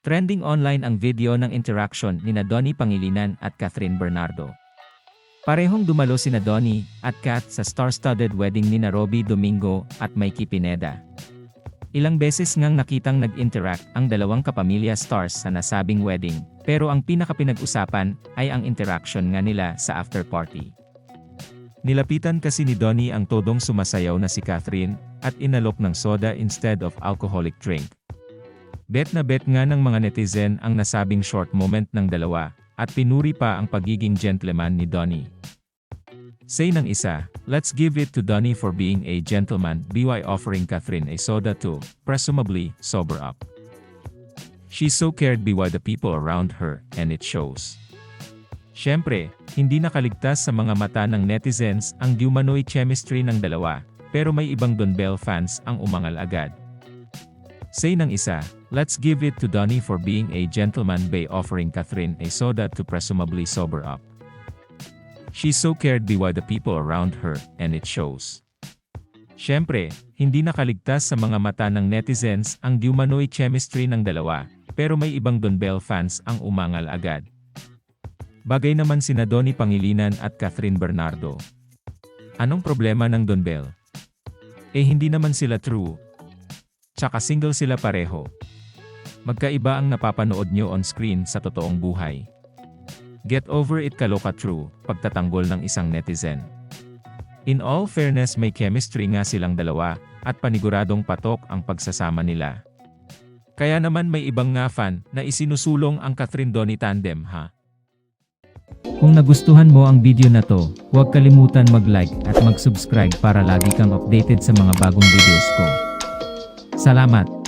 Trending online ang video ng interaction ni na Donnie Pangilinan at Catherine Bernardo. Parehong dumalo sina Donnie at Kat sa star-studded wedding ni na Robbie Domingo at Mikey Pineda. Ilang beses ngang nakitang nag-interact ang dalawang kapamilya stars sa nasabing wedding, pero ang pinakapinag-usapan ay ang interaction nga nila sa after party. Nilapitan kasi ni Donnie ang todong sumasayaw na si Catherine at inalok ng soda instead of alcoholic drink. Bet na bet nga ng mga netizen ang nasabing short moment ng dalawa, at pinuri pa ang pagiging gentleman ni Donnie. Say ng isa, let's give it to Donnie for being a gentleman by offering Catherine a soda to, presumably, sober up. She's so cared by the people around her, and it shows. Siyempre, hindi nakaligtas sa mga mata ng netizens ang diumanoy chemistry ng dalawa, pero may ibang Don Bell fans ang umangal agad. Say ng isa, let's give it to Donnie for being a gentleman by offering Catherine a soda to presumably sober up. She's so cared by the people around her, and it shows. Siyempre, hindi nakaligtas sa mga mata ng netizens ang diumanoy chemistry ng dalawa, pero may ibang Don Bell fans ang umangal agad. Bagay naman sina Donnie Pangilinan at Catherine Bernardo. Anong problema ng Don Bell? Eh hindi naman sila true. Tsaka single sila pareho. Magkaiba ang napapanood nyo on screen sa totoong buhay. Get over it kaloka true, pagtatanggol ng isang netizen. In all fairness may chemistry nga silang dalawa, at paniguradong patok ang pagsasama nila. Kaya naman may ibang nga fan na isinusulong ang Catherine Donnie tandem ha. Kung nagustuhan mo ang video na to, huwag kalimutan mag-like at mag-subscribe para lagi kang updated sa mga bagong videos ko. Salamat!